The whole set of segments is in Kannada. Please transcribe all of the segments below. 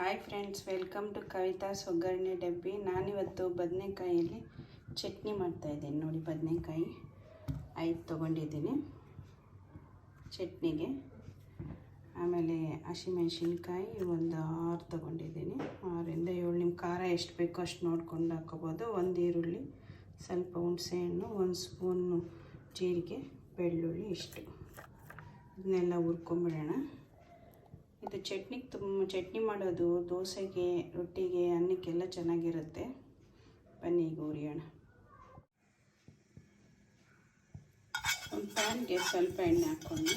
Hi friends welcome to Kavita ಒಗ್ಗರಣೆ ಡಬ್ಬಿ ನಾನಿವತ್ತು ಬದನೆಕಾಯಲ್ಲಿ ಚಟ್ನಿ ಮಾಡ್ತಾಯಿದ್ದೀನಿ ನೋಡಿ ಬದನೆಕಾಯಿ ಐದು ತೊಗೊಂಡಿದ್ದೀನಿ ಚಟ್ನಿಗೆ. ಆಮೇಲೆ ಹಸಿಮೆಣ್ಸಿನ್ಕಾಯಿ ಒಂದು ಆರು ತೊಗೊಂಡಿದ್ದೀನಿ. ಆರರಿಂದ ಏಳು ನಿಮ್ಮ ಖಾರ ಎಷ್ಟು ಬೇಕೋ ಅಷ್ಟು ನೋಡ್ಕೊಂಡು ಹಾಕೋಬೋದು. ಒಂದು ಈರುಳ್ಳಿ, ಸ್ವಲ್ಪ ಹುಣಸೆಹಣ್ಣು ಒಂದು ಸ್ಪೂನು ಜೀರಿಗೆ, ಬೆಳ್ಳುಳ್ಳಿ ಇಷ್ಟು. ಇದನ್ನೆಲ್ಲ ಹುರ್ಕೊಂಬಿಡೋಣ. ಇದು ಚಟ್ನಿಗೆ ತುಂಬ, ಚಟ್ನಿ ಮಾಡೋದು ದೋಸೆಗೆ, ರೊಟ್ಟಿಗೆ, ಅನ್ನಕ್ಕೆಲ್ಲ ಚೆನ್ನಾಗಿರುತ್ತೆ. ಬನ್ನಿ ಈಗ ಉರಿಯೋಣ. ಒಂದು ಪ್ಯಾನ್ಗೆ ಸ್ವಲ್ಪ ಎಣ್ಣೆ ಹಾಕ್ಕೊಂಡು.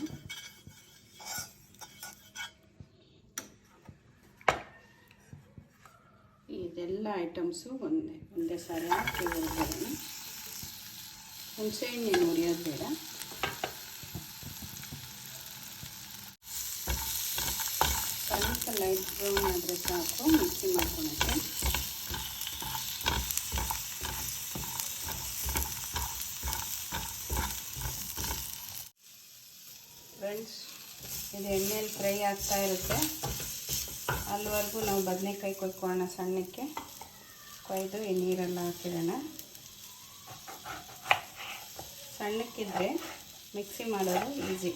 ಇದೆಲ್ಲ ಐಟಮ್ಸು ಒಂದೇ ಒಂದೇ ಸಾರಿ ಹಾಕಿ ಹುರಿಯೋಣ ಹುಣಸೆ ಎಣ್ಣೆ ಉರಿಯೋದು ಬೇಡ. ಸ್ವಲ್ಪ ಲೈಟ್ ಬ್ರೌನ್ ಆದರೆ ಸಾಕು ಮಿಕ್ಸಿ ಮಾಡ್ಕೊಳಕ್ಕೆ. ಫ್ರೆಂಡ್ಸ್ ಇದು ಎಣ್ಣೆಯಲ್ಲಿ ಫ್ರೈ ಆಗ್ತಾ ಇರುತ್ತೆ. ಅಲ್ಲಿವರೆಗೂ ನಾವು ಬದನೆಕಾಯಿ ಕೊಯ್ಕೊಳ್ಳೋಣ ಸಣ್ಣಕ್ಕೆ. ಕೊಯ್ದು ಈ ನೀರೆಲ್ಲ ಹಾಕಿಡೋಣ. ಸಣ್ಣಕ್ಕಿದ್ರೆ ಮಿಕ್ಸಿ ಮಾಡೋದು ಈಸಿ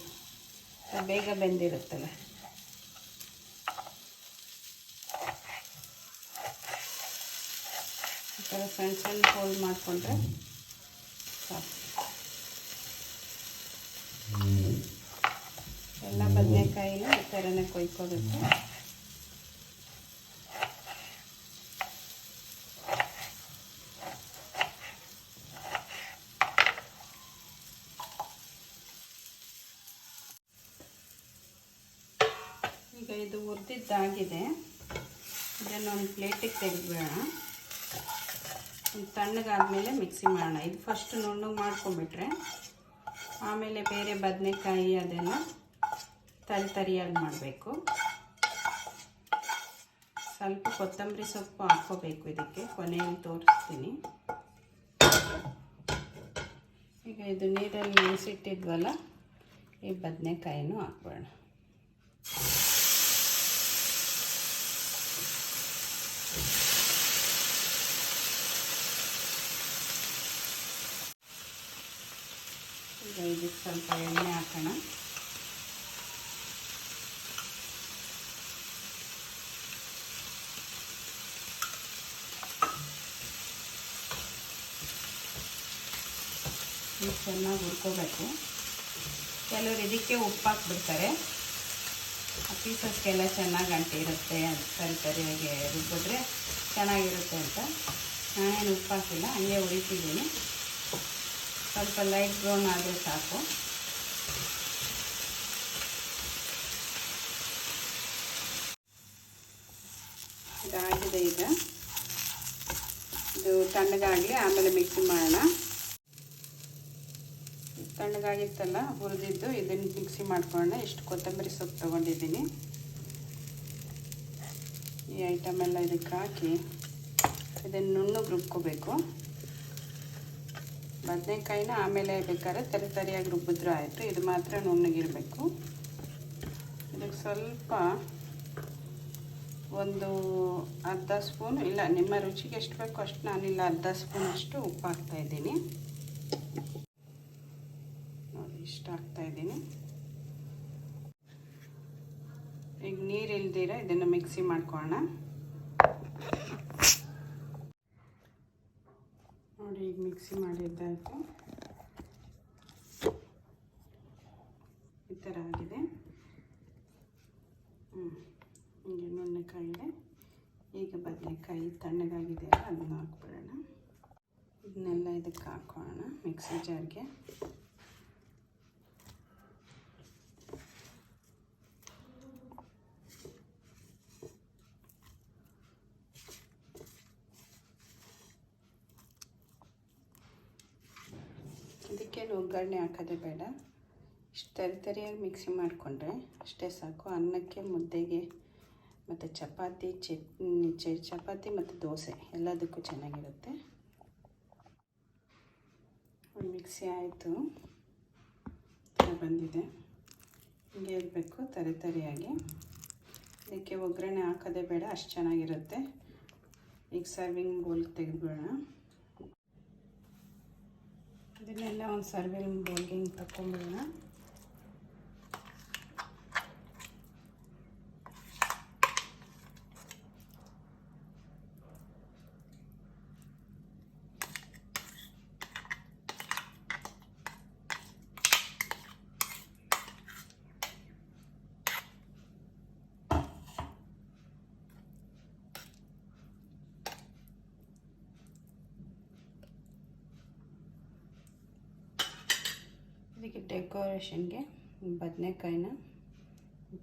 ಬೇಗ ಬೆಂದಿರುತ್ತಲ್ಲ. ಥರ ಸಣ್ಣ ಹೋಲ್ ಮಾಡಿಕೊಂಡ್ರೆ ಸಾಕು. ಎಲ್ಲ ಬದನೆಕಾಯಿನ ಈ ಥರನೇ ಕೊಯ್ಕೋಬೇಕು. ಈಗ ಇದು ಹುರಿದಿದ್ದಾಗಿದೆ. ಇದನ್ನು ಒಂದು ಪ್ಲೇಟಿಗೆ ತೆಗೆದ್ಬಿಡೋಣ. ತಣ್ಣಗಾದ್ಮೇಲೆ ಮಿಕ್ಸಿ ಮಾಡೋಣ. ಇದು ಫಸ್ಟ್ ನುಣ್ಣಗೆ ಮಾಡ್ಕೊಂಬಿಟ್ರೆ ಆಮೇಲೆ ಬೇರೆ ಬದನೆಕಾಯಿ ಅದೆಲ್ಲ ತರಿ ತರಿಯಾಗಿ ಮಾಡಬೇಕು. ಸ್ವಲ್ಪ ಕೊತ್ತಂಬರಿ ಸೊಪ್ಪು ಹಾಕ್ಕೋಬೇಕು ಇದಕ್ಕೆ. ಕೊನೆಯಲ್ಲಿ ತೋರಿಸ್ತೀನಿ. ಈಗ ಇದು ನೀರಲ್ಲಿ ನೆನೆಸಿಟ್ಟಿದ್ವಲ್ಲ, ಈ ಬದನೆಕಾಯಿನೂ ಹಾಕ್ಬೋಣ ಇದಕ್ಕೆ ಸ್ವಲ್ಪ ಎಣ್ಣೆ ಹಾಕೋಣ ಇದು ಚೆನ್ನಾಗಿ ಹುರ್ಕೋಬೇಕು ಕೆಲವರು ಇದಕ್ಕೆ ಉಪ್ಪು ಹಾಕ್ಬಿಡ್ತಾರೆ ಪೀಸಸ್ಗೆಲ್ಲ ಚೆನ್ನಾಗಿ ಅಂಟಿರುತ್ತೆ ಸರಿ ಸರಿಯಾಗಿ ರುಬ್ಬಿದ್ರೆ ಚೆನ್ನಾಗಿರುತ್ತೆ ಅಂತ ನಾನೇನು ಉಪ್ಪು ಹಾಕಿಲ್ಲ, ಹಂಗೆ ಉರಿತಿದ್ದೀನಿ ಸ್ವಲ್ಪ ಲೈಟ್ ಬ್ರೌನ್ ಆದರೆ ಸಾಕು. ಇದಾಗಿದೆ ಈಗ. ಇದು ತಣ್ಣಗಾಗಲಿ, ಆಮೇಲೆ ಮಿಕ್ಸಿ ಮಾಡೋಣ. ತಣ್ಣಗಾಗಿತ್ತಲ್ಲ, ಹುರಿದಿದ್ದು, ಇದನ್ನು ಮಿಕ್ಸಿ ಮಾಡ್ಕೊಳ್ಳೋಣ. ಇಷ್ಟು ಕೊತ್ತಂಬರಿ ಸೊಪ್ಪು ತೊಗೊಂಡಿದ್ದೀನಿ. ಈ ಐಟಮ್ ಎಲ್ಲ ಇದಕ್ಕೆ ಹಾಕಿ, ಇದನ್ನು ನುಣ್ಣಗೆ ರುಬ್ಕೋಬೇಕು. ಬದನೆಕಾಯಿನ ಆಮೇಲೆ ಬೇಕಾದ್ರೆ ತರಿ ತರಿಯಾಗಿ ರುಬ್ಬಿದ್ರೂ ಆಯಿತು. ಇದು ಮಾತ್ರ ನುಣ್ಣಗಿರಬೇಕು. ಇದಕ್ಕೆ ಸ್ವಲ್ಪ ಒಂದು ಅರ್ಧ ಸ್ಪೂನ್, ಇಲ್ಲ, ನಿಮ್ಮ ರುಚಿಗೆ ಎಷ್ಟು ಬೇಕೋ ಅಷ್ಟು ನಾನಿಲ್ಲ ಅರ್ಧ ಸ್ಪೂನ್ ಅಷ್ಟು ಉಪ್ಪು ಹಾಕ್ತಾಯಿದ್ದೀನಿ ನೋಡಿ, ಇಷ್ಟು ಹಾಕ್ತಾಯಿದ್ದೀನಿ ಈಗ ನೀರು ಇಲ್ದಿರ ಇದನ್ನು ಮಿಕ್ಸಿ ಮಾಡ್ಕೊಳ್ಳೋಣ. ನೋಡಿ, ಈಗ ಮಿಕ್ಸಿ ಮಾಡಿದ್ದಾಯಿತು ಈ ಥರ ಆಗಿದೆ. ಹ್ಞೂ ಹೀಗೆ ನುಣ್ಣಕಾಯಿದೆ ಈಗ ಬದನೆಕಾಯಿ ತಣ್ಣಗಾಗಿದೆ ಅದನ್ನ ಹಾಕ್ಬಿಡೋಣ. ಇದನ್ನೆಲ್ಲ ಇದಕ್ಕೆ ಹಾಕೋಣ ಮಿಕ್ಸಿ ಜಾರ್ಗೆ ಇದಕ್ಕೇನು ಒಗ್ಗರಣೆ ಹಾಕೋದೇ ಬೇಡ. ಇಷ್ಟು ತರಿ ತರಿಯಾಗಿ ಮಿಕ್ಸಿ ಮಾಡಿಕೊಂಡ್ರೆ ಅಷ್ಟೇ ಸಾಕು. ಅನ್ನಕ್ಕೆ ಮುದ್ದೆಗೆ ಮತ್ತು ಚಪಾತಿ, ಚಟ್ನಿ ಚಪಾತಿ ಮತ್ತು ದೋಸೆ ಎಲ್ಲದಕ್ಕೂ ಚೆನ್ನಾಗಿರುತ್ತೆ. ಮಿಕ್ಸಿ ಆಯಿತು. ಥರ ಬಂದಿದೆ. ಹಿಂಗೆ ಇರಬೇಕು ತರಿ ತರಿಯಾಗಿ. ಇದಕ್ಕೆ ಒಗ್ಗರಣೆ ಹಾಕೋದೇ ಬೇಡ, ಅಷ್ಟು ಚೆನ್ನಾಗಿರುತ್ತೆ. ಈಗ ಸರ್ವಿಂಗ್ ಬೌಲ್ ತೆಗೆದ್ಬಿಡೋಣ. ಇದನ್ನೆಲ್ಲ ಒಂದು ಸರ್ವಿಂಗ್ ಬೌಲ್ಗೆ ಹಿಂಗೆ ಇದಕ್ಕೆ ಡೆಕೋರೇಷನ್ಗೆ ಬದನೆಕಾಯಿನ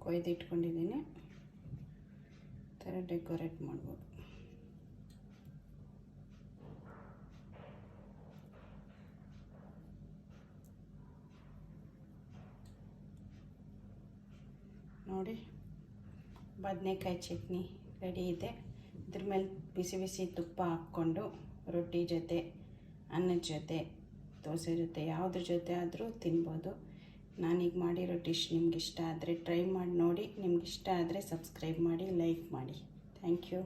ಕೊಯ್ದು ಇಟ್ಕೊಂಡಿದ್ದೀನಿ. ಥರ ಡೆಕೋರೇಟ್ ಮಾಡ್ಬೋದು. ನೋಡಿ, ಬದನೆಕಾಯಿ ಚಟ್ನಿ ರೆಡಿ ಇದೆ. ಇದ್ರ ಮೇಲೆ ಬಿಸಿ ಬಿಸಿ ತುಪ್ಪ ಹಾಕ್ಕೊಂಡು ರೊಟ್ಟಿ ಜೊತೆ ಅನ್ನದ ಜೊತೆ ದೋಸೆ ಜೊತೆ, ಯಾವುದ್ರ ಜೊತೆ ಆದರೂ ತಿನ್ಬೋದು. ನಾನೀಗ ಮಾಡಿರೋ ಡಿಶ್ ನಿಮ್ಗೆ ಇಷ್ಟ ಆದರೆ ಟ್ರೈ ಮಾಡಿ ನೋಡಿ. ನಿಮ್ಗೆ ಇಷ್ಟ ಆದರೆ ಸಬ್ಸ್ಕ್ರೈಬ್ ಮಾಡಿ, ಲೈಕ್ ಮಾಡಿ. Thank you.